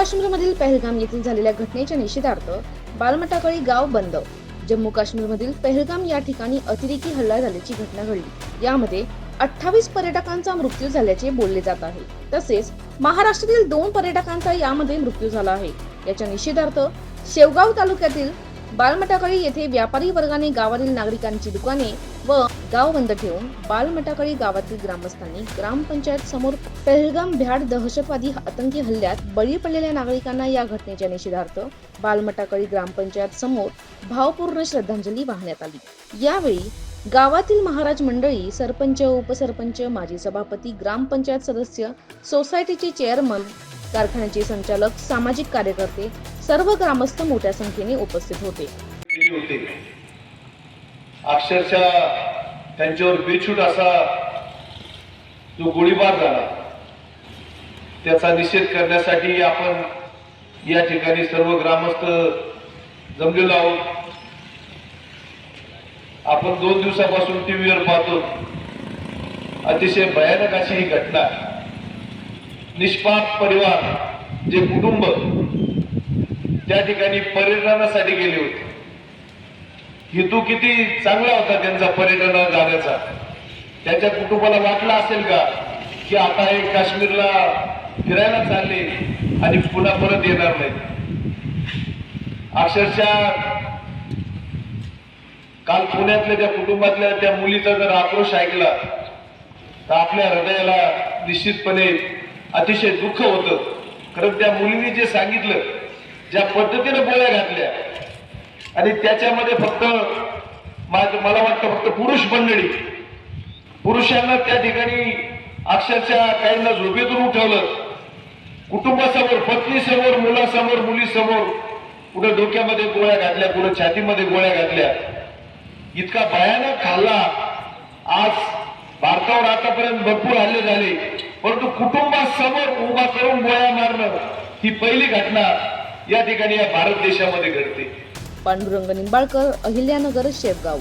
काश्मीरमधील पहलगाम येथील झालेल्या घटनेच्या निषेधार्थ बालमटाकळी गाव बंद. जम्मू काश्मीरमधील पहलगाम या ठिकाणी अतिरेकी हल्ला झाल्याची घटना घडली. यामध्ये अठ्ठावीस पर्यटकांचा मृत्यू झाल्याचे बोलले जात आहे. तसेच महाराष्ट्रातील दोन पर्यटकांचा यामध्ये मृत्यू झाला आहे. याच्या निषेधार्थ शेवगाव तालुक्यातील बालमटाकळी येथे व्यापारी वर्गाने गावातील नागरिकांची दुकाने व गाव बंद ठेवून बालमटाकळी गावातील ग्रामस्थांनी ग्रामपंचायत समोर पहलगाम भ्याड दहशतवादी आतंकी हल्ल्यात बळी पडलेल्या नागरिकांना या घटनेच्या निषेधार्थ बालमटाकळी ग्रामपंचायत समोर भावपूर्ण श्रद्धांजली वाहण्यात आली. यावेळी गावातील महाराज मंडळी सरपंच उपसरपंच माजी सभापती ग्रामपंचायत सदस्य सोसायटीचे चेअरमन कारखान्याचे संचालक सामाजिक कार्यकर्ते सर्व ग्रामस्थ मोठ्या संख्येने उपस्थित होते. अक्षरशः त्यांच्यावर बेछूट असा जो गोळीबार झाला त्याचा निषेध करण्यासाठी आपण या ठिकाणी सर्व ग्रामस्थ जमलेलो आहोत. आपण दोन दिवसापासून टीव्हीवर पाहतो. अतिशय भयानक अशी ही घटना. निष्पाप परिवार जे कुटुंब त्या ठिकाणी पर्यटनासाठी गेले होते. हेतू किती चांगला होता त्यांचा पर्यटनाला जाण्याचा त्याच्या कुटुंबाला वाटलं असेल का की आता हे काश्मीरला फिरायला चालले आणि पुन्हा परत येणार नाही? अक्षरशः काल पुण्यातल्या त्या कुटुंबातल्या त्या मुलीचा जर आक्रोश ऐकला तर आपल्या हृदयाला निश्चितपणे अतिशय दुःख होतं. कारण त्या मुलीने जे सांगितलं ज्या पद्धतीने गोळ्या घातल्या आणि त्याच्यामध्ये फक्त मला वाटतं फक्त पुरुष मंडळी पुरुषांना त्या ठिकाणी अक्षरशः काहींना झोपेतून उठवलं. कुटुंबासमोर पत्नीसमोर मुलासमोर मुलीसमोर कुठं डोक्यामध्ये गोळ्या घातल्या कुठं छातीमध्ये गोळ्या घातल्या. इतका भयानक हल्ला आज भारतावर आतापर्यंत भरपूर हल्ले झाले. परंतु कुटुंबासमोर उभा करून गोळ्या मारणं ही पहिली घटना. या ठिकाणी या भारत देशामध्ये घडते. पांडुरंग निंबाळकर अहिल्यानगर शेवगाव